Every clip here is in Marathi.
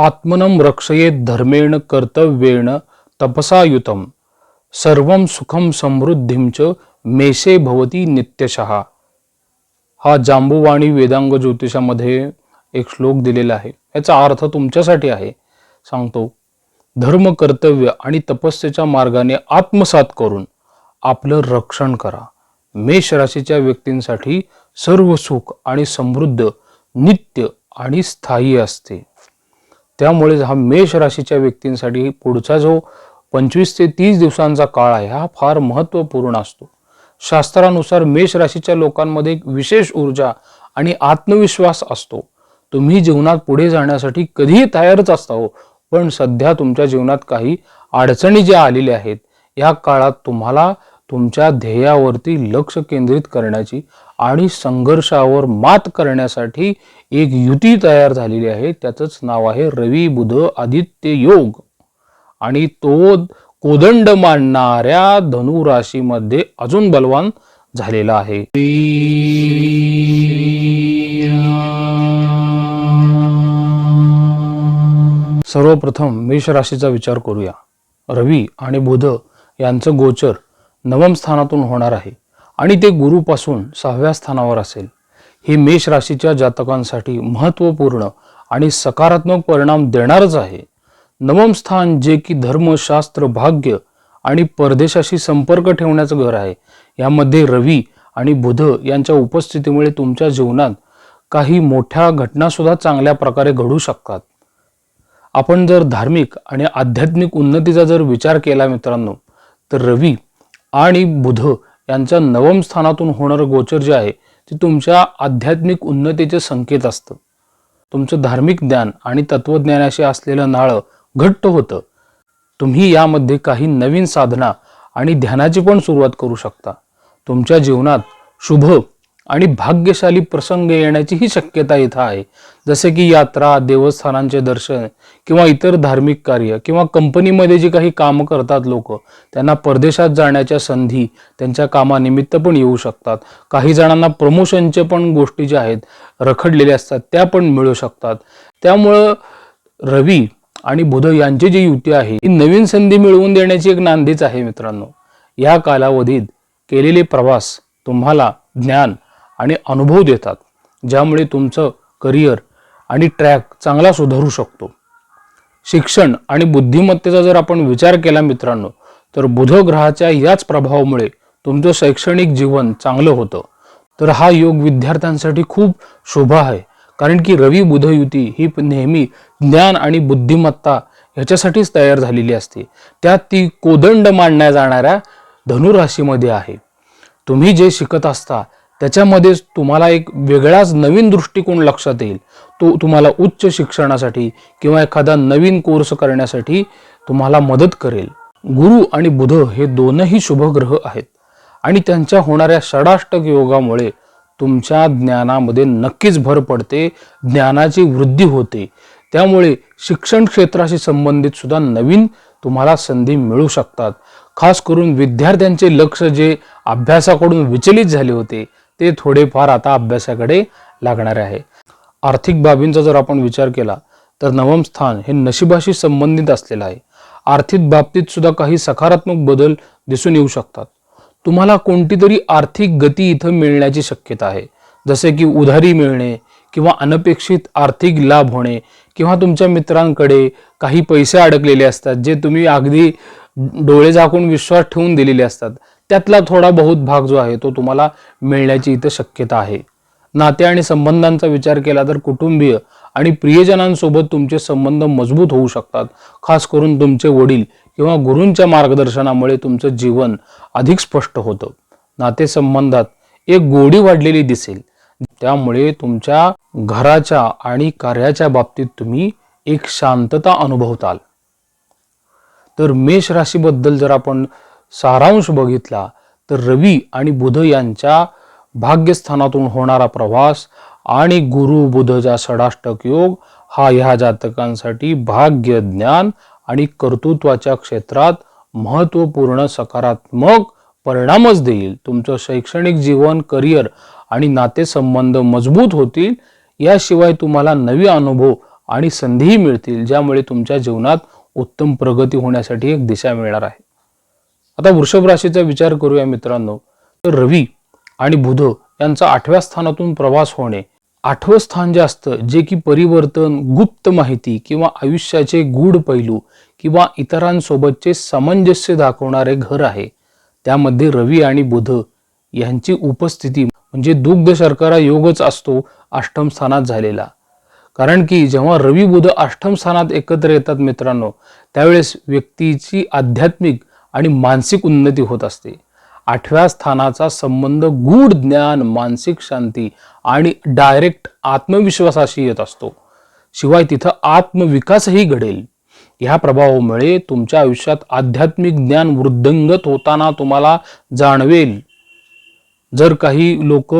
आत्मनं रक्षयेत धर्मेण कर्तव्येण तपसायुतम। सर्व सर्वं सुखम समृद्धीं च मेषे भवती नित्यशः। हा जांबुवाणी वेदांग ज्योतिषामध्ये एक श्लोक दिलेला आहे। याचा अर्थ तुमच्यासाठी आहे। सांगतो धर्म कर्तव्य आणि तपस्येच्या मार्गाने आत्मसात करून आपलं रक्षण करा। मेष राशीच्या व्यक्तींसाठी सर्व सुख आणि समृद्ध नित्य आणि स्थायी असते। त्यामुळे हा मेष राशीच्या व्यक्तींसाठी पुढचा जो पंचवीस ते तीस दिवसांचा काळ आहे हा फार महत्त्वपूर्ण असतो. शास्त्रानुसार मेष राशीच्या लोकांमध्ये एक विशेष ऊर्जा आणि आत्मविश्वास असतो. तुम्ही जीवनात पुढे जाण्यासाठी कधीही तयारच असता हो पण सध्या तुमच्या जीवनात काही अडचणी ज्या आलेल्या आहेत या काळात तुम्हाला तुमच्या ध्येयावरती लक्ष केंद्रित करण्याची आणि संघर्षावर मात करण्यासाठी एक युती तयार झालेली आहे. त्याचंच नाव आहे रवी बुध आदित्य योग. आणि तो कोदंड मांडणाऱ्या धनु राशीमध्ये अजून बलवान झालेला आहे. सर्वप्रथम मेष राशीचा विचार करूया. रवी आणि बुध यांचं गोचर नवम स्थानातून होणार आहे. आणि ते गुरुपासून सहाव्या स्थानावर असेल. हे मेष राशीच्या जातकांसाठी महत्त्वपूर्ण आणि सकारात्मक परिणाम देणारच आहे. नवम स्थान जे की धर्मशास्त्र भाग्य आणि परदेशाशी संपर्क ठेवण्याचं घर आहे. यामध्ये रवी आणि बुध यांच्या उपस्थितीमुळे तुमच्या जीवनात काही मोठ्या घटनासुद्धा चांगल्या प्रकारे घडू शकतात. आपण जर धार्मिक आणि आध्यात्मिक उन्नतीचा जर विचार केला मित्रांनो तर रवी आणि बुध यांच्या नवम स्थानातून होणारं गोचर जे आहे ते तुमच्या आध्यात्मिक उन्नतीचे संकेत असतं. तुमचं धार्मिक ज्ञान आणि तत्वज्ञानाशी असलेलं नाळं घट्ट होतं. तुम्ही यामध्ये काही नवीन साधना आणि ध्यानाची पण सुरुवात करू शकता. तुमच्या जीवनात शुभ आणि भाग्यशाली प्रसंग येण्याची ही शक्यता इथं आहे. जसे की यात्रा देवस्थानांचे दर्शन किंवा इतर धार्मिक कार्य किंवा कंपनीमध्ये जी काही कामं करतात लोक त्यांना परदेशात जाण्याच्या संधी त्यांच्या कामानिमित्त पण येऊ शकतात. काही जणांना प्रमोशनचे पण गोष्टी ज्या आहेत रखडलेल्या असतात त्या पण मिळू शकतात. त्यामुळं रवी आणि बुध यांची जी युती आहे ही नवीन संधी मिळवून देण्याची एक नांदीच आहे मित्रांनो. या कालावधीत केलेले प्रवास तुम्हाला ज्ञान आणि अनुभव देतात ज्यामुळे तुमचं करिअर आणि ट्रॅक चांगला सुधारू शकतो. शिक्षण आणि बुद्धिमत्तेचा जर आपण विचार केला मित्रांनो तर बुध ग्रहाच्या याच प्रभावामुळे तुमचं शैक्षणिक जीवन चांगलं होतं. तर हा योग विद्यार्थ्यांसाठी खूप शुभ आहे कारण की रवी बुध युती ही नेहमी ज्ञान आणि बुद्धिमत्ता ह्याच्यासाठीच तयार झालेली असते. त्यात ती कोदंड मांडण्या जाणाऱ्या धनुराशीमध्ये आहे. तुम्ही जे शिकत असता त्याच्यामध्ये तुम्हाला एक वेगळाच नवीन दृष्टिकोन लक्षात येईल. तो तुम्हाला उच्च शिक्षणासाठी किंवा एखादा नवीन कोर्स करण्यासाठी तुम्हाला मदत करेल. गुरु आणि बुध हे दोनही शुभग्रह आहेत. आणि त्यांच्या होणाऱ्या षडाष्टक योगामुळे तुमच्या ज्ञानामध्ये नक्कीच भर पडते ज्ञानाची वृद्धी होते. त्यामुळे शिक्षण क्षेत्राशी संबंधित सुद्धा नवीन तुम्हाला संधी मिळू शकतात. खास करून विद्यार्थ्यांचे लक्ष जे अभ्यासाकडून विचलित झाले होते ते थोडेफार आता अभ्यासाकडे लागणारे आहे. आर्थिक बाबींचा जर आपण विचार केला तर नवम स्थान हे नशिबाशी संबंधित असलेलं आहे. आर्थिक बाबतीत सुद्धा काही सकारात्मक बदल दिसून येऊ शकतात. तुम्हाला कोणती तरी आर्थिक गती इथं मिळण्याची शक्यता आहे. जसे की उधारी मिळणे किंवा अनपेक्षित आर्थिक लाभ होणे किंवा तुमच्या मित्रांकडे काही पैसे अडकलेले असतात जे तुम्ही अगदी डोळे झाकून विश्वास ठेवून दिलेले असतात. त्यातला थोडा बहुत भाग जो आहे तो तुम्हाला मिळण्याची इथं शक्यता आहे. नाते आणि संबंधांचा विचार केला तर कुटुंबीय आणि प्रियजनांसोबत तुमचे संबंध मजबूत होऊ शकतात. खास करून तुमचे वडील किंवा गुरूंच्या मार्गदर्शनामुळे तुमचं जीवन अधिक स्पष्ट होतं. नातेसंबंधात एक गोडी वाढलेली दिसेल. त्यामुळे तुमच्या घराच्या आणि कार्याच्या बाबतीत तुम्ही एक शांतता अनुभवताल. तर मेष राशीबद्दल जर आपण सारांश बघितला तर रवी आणि बुध यांच्या भाग्यस्थानातून होणारा प्रवास आणि गुरु बुधचा षडाष्टक योग हा ह्या जातकांसाठी भाग्य ज्ञान आणि कर्तृत्वाच्या क्षेत्रात महत्त्वपूर्ण सकारात्मक परिणामच देईल. तुमचं शैक्षणिक जीवन करिअर आणि नातेसंबंध मजबूत होतील. याशिवाय तुम्हाला नवी अनुभव आणि संधीही मिळतील ज्यामुळे तुमच्या जीवनात उत्तम प्रगती होण्यासाठी एक दिशा मिळणार आहे. आता वृषभ राशीचा विचार करूया मित्रांनो. तर रवी आणि बुध यांचा आठव्या स्थानातून प्रवास होणे आठवं स्थान जे असतं जे की परिवर्तन गुप्त माहिती किंवा आयुष्याचे गूढ पैलू किंवा इतरांसोबतचे सामंजस्य दाखवणारे घर आहे. त्यामध्ये रवी आणि बुध यांची उपस्थिती म्हणजे दुग्ध शर्करा योगच असतो अष्टम स्थानात झालेला. कारण की जेव्हा रवी बुध अष्टम स्थानात एकत्र येतात मित्रांनो त्यावेळेस व्यक्तीची आध्यात्मिक आणि मानसिक उन्नती होत असते. आठव्या स्थानाचा संबंध गूढ ज्ञान मानसिक शांती आणि डायरेक्ट आत्मविश्वासाशी येत असतो. शिवाय तिथं आत्मविकासही घडेल. ह्या प्रभावामुळे तुमच्या आयुष्यात आध्यात्मिक ज्ञान वृद्धंगत होताना तुम्हाला जाणवेल. जर काही लोक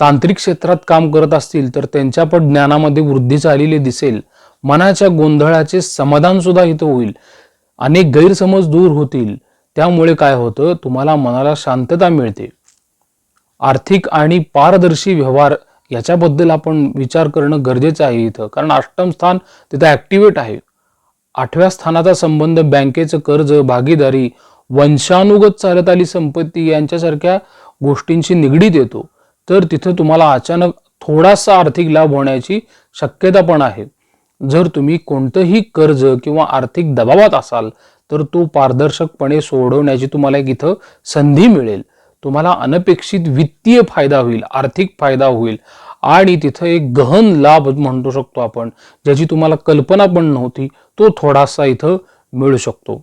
तांत्रिक क्षेत्रात काम करत असतील तर त्यांच्या पण ज्ञानामध्ये वृद्धी झालेली दिसेल. मनाच्या गोंधळाचे समाधान सुद्धा इथं होईल. अनेक गैरसमज दूर होतील. त्यामुळे काय होतं? तुम्हाला मनाला शांतता मिळते. आर्थिक आणि पारदर्शी व्यवहार याच्याबद्दल आपण विचार करणं गरजेचं आहे इथं. कारण अष्टम स्थान तिथं ॲक्टिवेट आहे. आठव्या स्थानाचा संबंध बँकेचं कर्ज भागीदारी वंशानुगत चालत आली संपत्ती यांच्यासारख्या गोष्टींशी निगडीत येतो. तर तिथं तुम्हाला अचानक थोडासा आर्थिक लाभ होण्याची शक्यता पण आहे. जर तुम्ही कोणतंही कर्ज किंवा आर्थिक दबावात असाल तर तो पारदर्शकपणे सोडवण्याची तुम्हाला एक इथं संधी मिळेल. तुम्हाला अनपेक्षित वित्तीय फायदा होईल आर्थिक फायदा होईल आणि तिथं एक गहन लाभ म्हणतो शकतो आपण ज्याची तुम्हाला कल्पना पण नव्हती तो थोडासा इथं मिळू शकतो.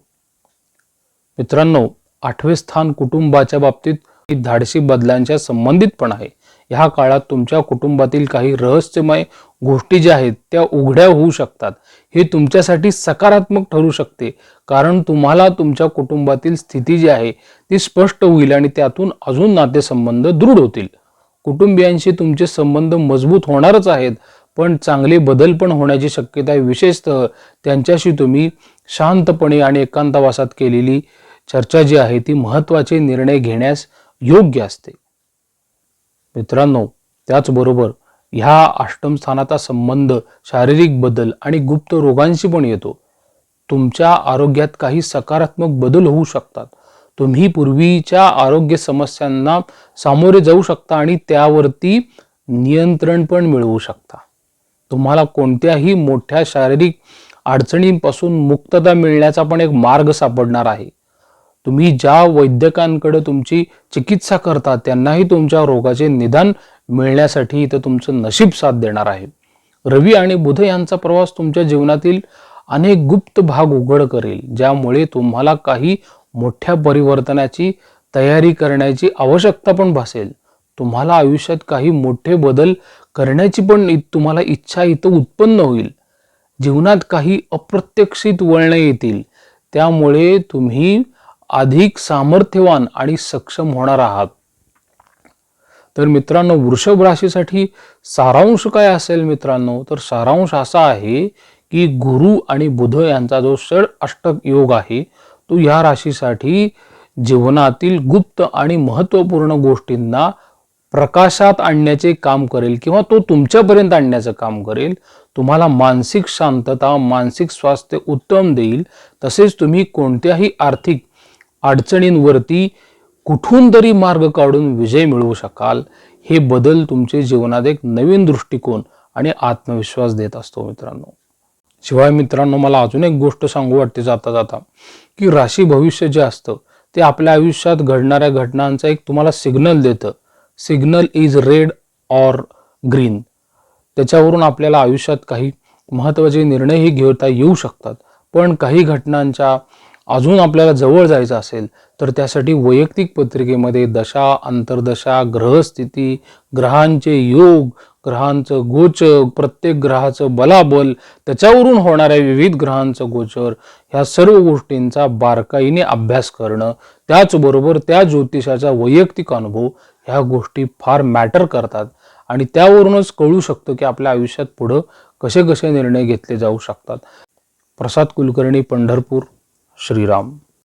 मित्रांनो आठवे स्थान कुटुंबाच्या बाबतीत धाडशी बदलांच्या संबंधित पण आहे. ह्या काळात तुमच्या कुटुंबातील काही रहस्यमय गोष्टी ज्या आहेत त्या उघड्या होऊ शकतात. हे तुमच्यासाठी सकारात्मक ठरू शकते. कारण तुम्हाला तुमच्या कुटुंबातील स्थिती जी आहे ती स्पष्ट होईल आणि त्यातून अजून नातेसंबंध दृढ होतील. कुटुंबियांशी तुमचे संबंध मजबूत होणारच आहेत पण चांगले बदल पण होण्याची शक्यता आहे. विशेषतः त्यांच्याशी तुम्ही शांतपणे आणि एकांतवासात केलेली चर्चा जी आहे ती महत्त्वाचे निर्णय घेण्यास योग्य असते. मित्रांनो त्याचबरोबर ह्या अष्टम स्थानाचा संबंध शारीरिक बदल आणि गुप्त रोगांशी पण येतो. तुमच्या आरोग्यात काही सकारात्मक बदल होऊ शकतात. तुम्ही पूर्वीच्या आरोग्य समस्यांना सामोरे जाऊ शकता आणि त्यावरती नियंत्रण पण मिळवू शकता. तुम्हाला कोणत्याही मोठ्या शारीरिक अडचणींपासून मुक्तता मिळण्याचा पण एक मार्ग सापडणार आहे. तुम्ही ज्या वैद्यकांकडे तुमची चिकित्सा करता त्यांनाही तुमच्या रोगाचे निदान मिळण्यासाठी इथं तुमचं नशीब साथ देणार आहे रवी आणि बुध यांचा प्रवास तुमच्या जीवनातील अनेक गुप्त भाग उघड करेल ज्यामुळे तुम्हाला काही मोठ्या परिवर्तनाची तयारी करण्याची आवश्यकता पण भासेल. तुम्हाला आयुष्यात काही मोठे बदल करण्याची पण इ- तुम्हाला इच्छा इथं उत्पन्न होईल. जीवनात काही अप्रत्यक्षित वळणे येतील. त्यामुळे तुम्ही अधिक सामर्थ्यवान आणि सक्षम होणार आहात. तर मित्रांनो वृषभ राशीसाठी सारांश काय असेल मित्रांनो? तर सारांश असा आहे की गुरु आणि बुध यांचा जो षड अष्टक योग आहे तो या राशीसाठी जीवनातील गुप्त आणि महत्त्वपूर्ण गोष्टींना प्रकाशात आणण्याचे काम करेल किंवा तो तुमच्यापर्यंत आणण्याचं काम करेल. तुम्हाला मानसिक शांतता मानसिक स्वास्थ्य उत्तम देईल. तसेच तुम्ही कोणत्याही आर्थिक अडचणींवरती कुठून तरी मार्ग काढून विजय मिळवू शकाल हे बदल तुमचे जीवनात एक नवीन दृष्टिकोन आणि आत्मविश्वास देत असतो मित्रांनो. शिवाय मित्रांनो मला अजून एक गोष्ट सांगू वाटते जाता जाता की राशी भविष्य जे असतं ते आपल्या आयुष्यात घडणाऱ्या घटनांचा एक तुम्हाला सिग्नल देतं. Signal is red or green त्याच्यावरून आपल्याला आयुष्यात काही महत्त्वाचे निर्णयही घेता येऊ शकतात. पण काही घटनांच्या अजून आपल्याला जवळ जायचं असेल तर त्यासाठी वैयक्तिक पत्रिकेमध्ये दशा अंतर्दशा ग्रहस्थिती ग्रहांचे योग ग्रहांचं गोचर प्रत्येक ग्रहाचं बलाबल त्याच्यावरून होणाऱ्या विविध ग्रहांचं गोचर ह्या सर्व गोष्टींचा बारकाईने अभ्यास करणं त्याचबरोबर त्या ज्योतिषाचा वैयक्तिक अनुभव ह्या गोष्टी फार मॅटर करतात. आणि त्यावरूनच कळू शकतं की आपल्या आयुष्यात पुढं कसे कसे निर्णय घेतले जाऊ शकतात. प्रसाद कुलकर्णी पंढरपूर. श्रीराम.